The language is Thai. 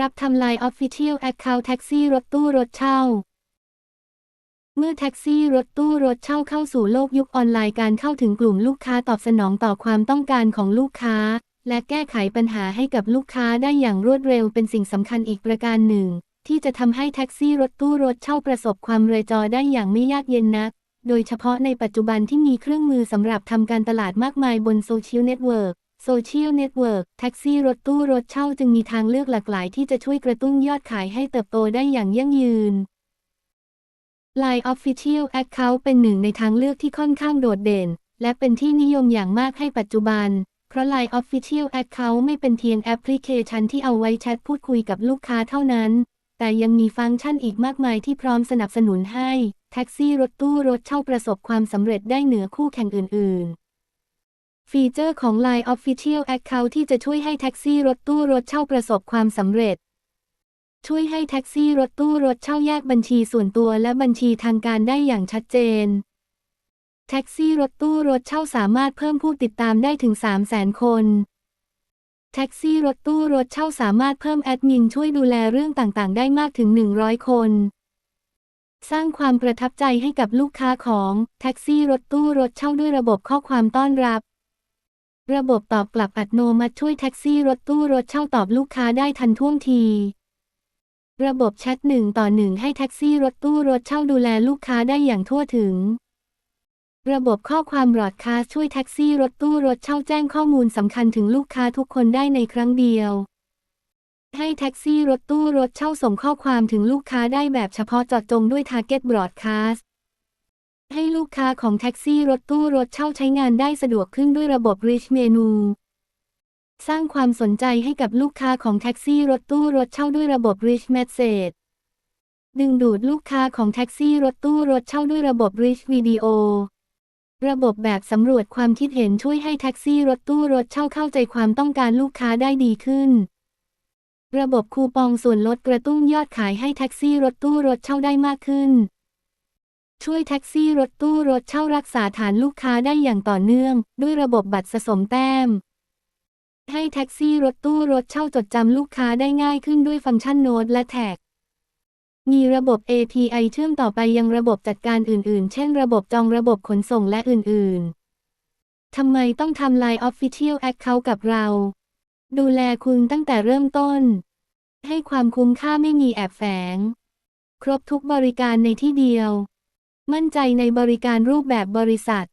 รับทำลาย Official Account แท็กซี่รถตู้รถเช่า เมื่อแท็กซี่รถตู้รถเช่าเข้าสู่โลกยุคออนไลน์การเข้าถึงกลุ่มลูกค้าตอบสนองต่อความต้องการของลูกค้า และแก้ไขปัญหาให้กับลูกค้าได้อย่างรวดเร็วเป็นสิ่งสำคัญอีกประการหนึ่ง ที่จะทำให้แท็กซี่รถตู้รถเช่าประสบความเรยจอได้อย่างไม่ยากเย็นนัก โดยเฉพาะในปัจจุบันที่มีเครื่องมือสำหรับทำการตลาดมากมายบนโซเชียลเน็ตเวิร์ก โซเชียลเน็ตเวิร์กแท็กซี่รถตู้รถเช่าจึงมีทางเลือกหลากหลายที่จะช่วยกระตุ้นยอดขายให้เติบโตได้อย่างยั่งยืน Line Official Account เป็นหนึ่งในทางเลือกที่ค่อนข้างโดดเด่น และเป็นที่นิยมอย่างมากให้ปัจจุบัน เพราะ Line Official Account ไม่เป็นเพียงแอปพลิเคชันที่เอาไว้แชทพูดคุยกับลูกค้าเท่านั้น แต่ยังมีฟังก์ชันอีกมากมายที่พร้อมสนับสนุนให้ แท็กซี่รถตู้รถเช่าประสบความสำเร็จได้เหนือคู่แข่งอื่น ๆ ฟีเจอร์ของ Line Official Account ที่จะช่วยให้แท็กซี่รถตู้รถเช่าประสบความสำเร็จ ช่วยให้แท็กซี่รถตู้รถเช่าแยกบัญชีส่วนตัวและบัญชีทางการได้อย่างชัดเจน แท็กซี่รถตู้รถเช่าสามารถเพิ่มผู้ติดตามได้ถึง 3 0 0 0 0 0 คน แท็กซี่รถตู้รถเช่าสามารถเพิ่มแอดมินช่วยดูแลเรื่องต่างๆ ได้มากถึง 100 คน สร้างความประทับใจให้กับลูกค้าของแท็กซี่รถตู้รถเช่าด้วยระบบข้อความต้อนรับ ระบบตอบกลับอัตโนมัติช่วยแท็กซี่รถตู้รถเช่าตอบลูกค้าได้ทันท่วงที ระบบแชทหนึ่งต่อหนึ่งให้แท็กซี่รถตู้รถเช่าดูแลลูกค้าได้อย่างทั่วถึง ระบบข้อความบรอดคาสช่วยแท็กซี่รถตู้รถเช่าแจ้งข้อมูลสำคัญถึงลูกค้าทุกคนได้ในครั้งเดียว ให้แท็กซี่รถตู้รถเช่าส่งข้อความถึงลูกค้าได้แบบเฉพาะเจาะจงด้วย Target Broadcast ให้ลูกค้าของแท็กซี่รถตู้รถเช่าใช้งานได้สะดวกขึ้นด้วยระบบ Rich Menu สร้างความสนใจให้กับลูกค้าของแท็กซี่รถตู้รถเช่าด้วยระบบ Rich Message ดึงดูดลูกค้าของแท็กซี่รถตู้รถเช่าด้วยระบบ Rich Video ระบบแบบสำรวจความคิดเห็นช่วยให้แท็กซี่รถตู้รถเช่าเข้าใจความต้องการลูกค้าได้ดีขึ้น ระบบคูปองส่วนลดกระตุ้นยอดขายให้แท็กซี่รถตู้รถเช่าได้มากขึ้น ช่วยแท็กซี่รถตู้รถเช่ารักษาฐานลูกค้าได้อย่างต่อเนื่อง ด้วยระบบบัตรสะสมแต้ม ให้แท็กซี่รถตู้รถเช่าจดจำลูกค้าได้ง่ายขึ้นด้วยฟังก์ชันโน้ตและแท็ก มีระบบ API เชื่อมต่อไปยังระบบจัดการอื่น ๆ เช่น ระบบจองระบบขนส่งและอื่น ๆ ทำไมต้องทำ Line Official Account กับเรา ดูแลคุณตั้งแต่เริ่มต้น ให้ความคุ้มค่าไม่มีแอบแฝง ครบทุกบริการในที่เดียว มั่นใจในบริการรูปแบบบริษัท